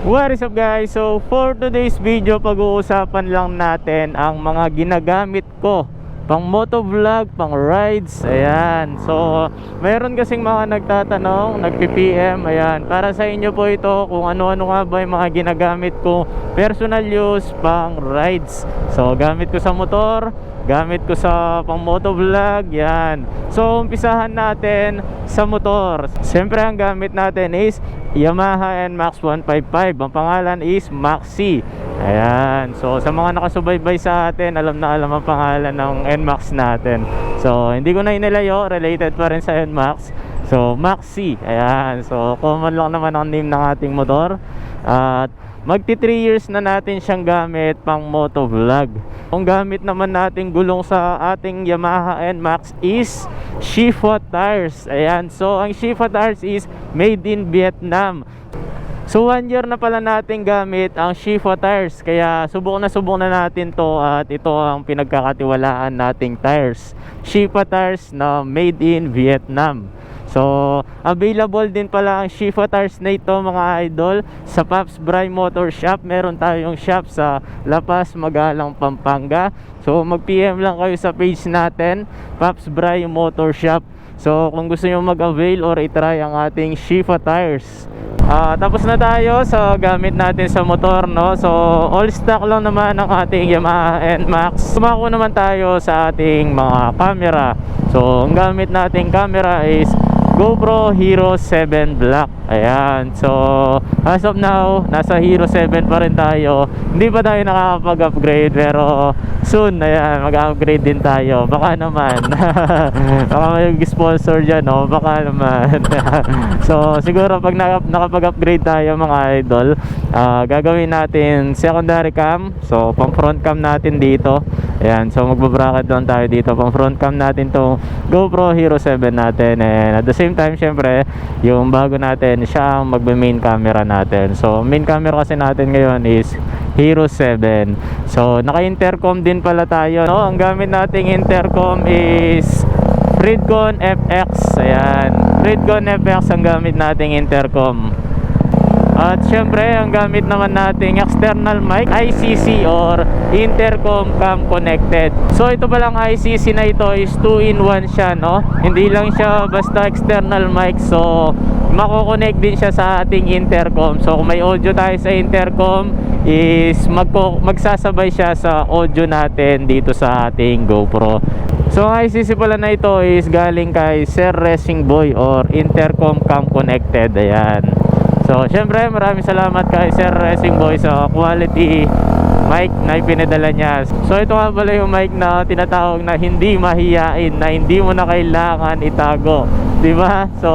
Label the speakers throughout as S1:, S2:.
S1: What is up guys? So for today's video pag-uusapan lang natin ang mga ginagamit ko. Pang motovlog, pang rides, ayan. So meron kasing mga nagtatanong, nagpi-PM ayan, para sa inyo po ito kung ano-ano nga ba yung mga ginagamit ko personal use pang rides. So gamit ko sa motor gamit ko sa pang motovlog yan so umpisahan natin sa motor. Siyempre ang gamit natin is Yamaha NMAX 155 ang pangalan is Maxi ayan. So sa mga nakasubaybay sa atin alam na alam ang pangalan ng NMAX natin. So hindi ko na inilayo. Related pa rin sa NMAX. So Maxi ayan. So common lang naman ang name ng ating motor. At Magti 3 years na natin siyang gamit pang motovlog. Ang gamit naman natin gulong sa ating Yamaha NMAX is Shifa tires. Ayan. So ang Shifa tires is made in Vietnam. So one year na pala natin gamit ang Shifa tires Kaya subok na subok na natin to At ito ang pinagkakatiwalaan nating tires Shifa tires na made in Vietnam So available din pala ang Shifa tires na ito mga idol Sa Paps Bry Motor Shop Meron tayong shop sa La Paz, Magalang, Pampanga So mag PM lang kayo sa page natin Paps Bry Motor Shop So kung gusto nyo mag-avail or itry ang ating Shifa tires Ah, tapos na tayo sa gamit natin sa motor, no? So, all stock lang naman ang ating Yamaha NMAX. Sumako naman tayo sa ating mga camera. So, ang gamit nating camera is GoPro Hero 7 Black. Ayan. So, as of now, nasa Hero 7 pa rin tayo. Hindi pa tayo nakakapag-upgrade pero soon, ayan, mag-upgrade din tayo. Baka naman. Baka may sponsor dyan, no? Baka naman. so, siguro pag naka- nakapag-upgrade tayo mga idol, ah, gagawin natin secondary cam. So, pang front cam natin dito. Ayan, so magbabracket lang tayo dito. Pang front cam natin to GoPro Hero 7 natin. And at the same time, syempre, yung bago natin, siya ang magbe-main camera natin. So, main camera kasi natin ngayon is Hero 7. So, naka-intercom din pala tayo. No? Ang gamit nating intercom is Fridcon FX. Ayan. Fridcon FX ang gamit nating intercom. At syempre, ang gamit naman nating external mic, ICC or Intercom Cam Connected. So ito palang ICC na ito is 2-in-1 siya, no? Hindi lang siya basta external mic. So, mako-connect din siya sa ating intercom. So, kung may audio tayo sa intercom, is magko magsasabay siya sa audio natin dito sa ating GoPro. So ang ICC pala na ito is galing kay Sir Racing Boy or Intercom Cam Connected. Ayan. So, syempre, maraming salamat kay Sir Racing Boy sa quality mic na ipinadala niya. So, ito nga pala yung mic na tinatawag na hindi mahiyain, na hindi mo na kailangan itago. ba? So,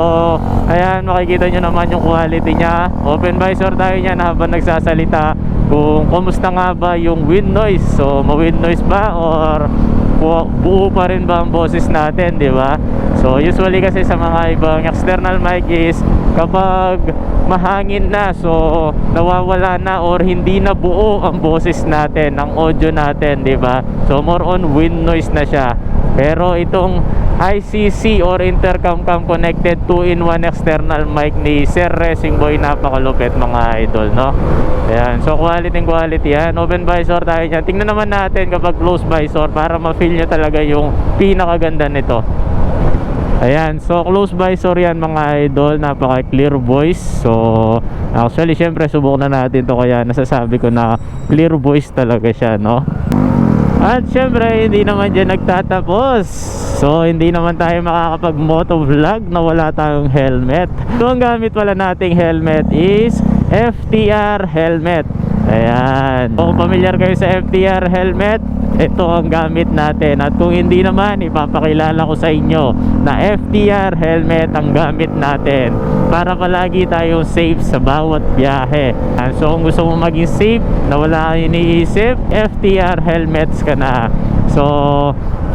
S1: ayan, makikita nyo naman yung quality niya. Open visor tayo niyan habang nagsasalita kung kumusta nga ba yung wind noise. So, ma-wind noise ba or bu- buo pa rin ba ang boses natin, 'di ba? So, usually kasi sa mga ibang external mic is kapag mahangin na so nawawala na or hindi na buo ang boses natin ang audio natin di ba so more on wind noise na siya pero itong ICC or intercom cam connected 2-in-1 external mic ni Sir Racing Boy. Napakalupit mga idol no? Ayan, so quality quality yan open visor tayo dyan. Tingnan naman natin kapag close visor para ma-feel nyo talaga yung pinakaganda nito. Ayan, so close visor yan mga idol, napaka clear voice. So actually syempre subok na natin to. Kaya nasasabi ko na clear voice talaga siya, no? At syempre hindi naman dyan nagtatapos. So hindi naman tayo makakapag motovlog na wala tayong helmet. So ang gamit pala nating helmet is FTR helmet. Ayan. Kung familiar kayo sa FTR helmet, ito ang gamit natin. At kung hindi naman, ipapakilala ko sa inyo na FTR helmet ang gamit natin para palagi tayong safe sa bawat biyahe. So kung gusto mo maging safe na wala kang iniisip, FTR helmets ka na. So,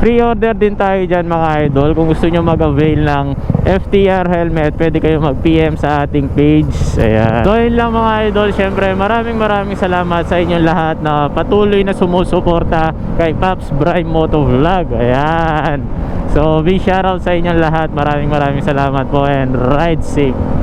S1: pre-order din tayo dyan mga idol. Kung gusto nyo mag-avail ng FTR helmet, pwede kayo mag-PM sa ating page. Ayan. So, yun lang mga idol. Siyempre, maraming maraming salamat sa inyong lahat na patuloy na sumusuporta kay Paps Bry Moto Vlog. Ayan. So, big shoutout sa inyong lahat. Maraming maraming salamat po and ride safe.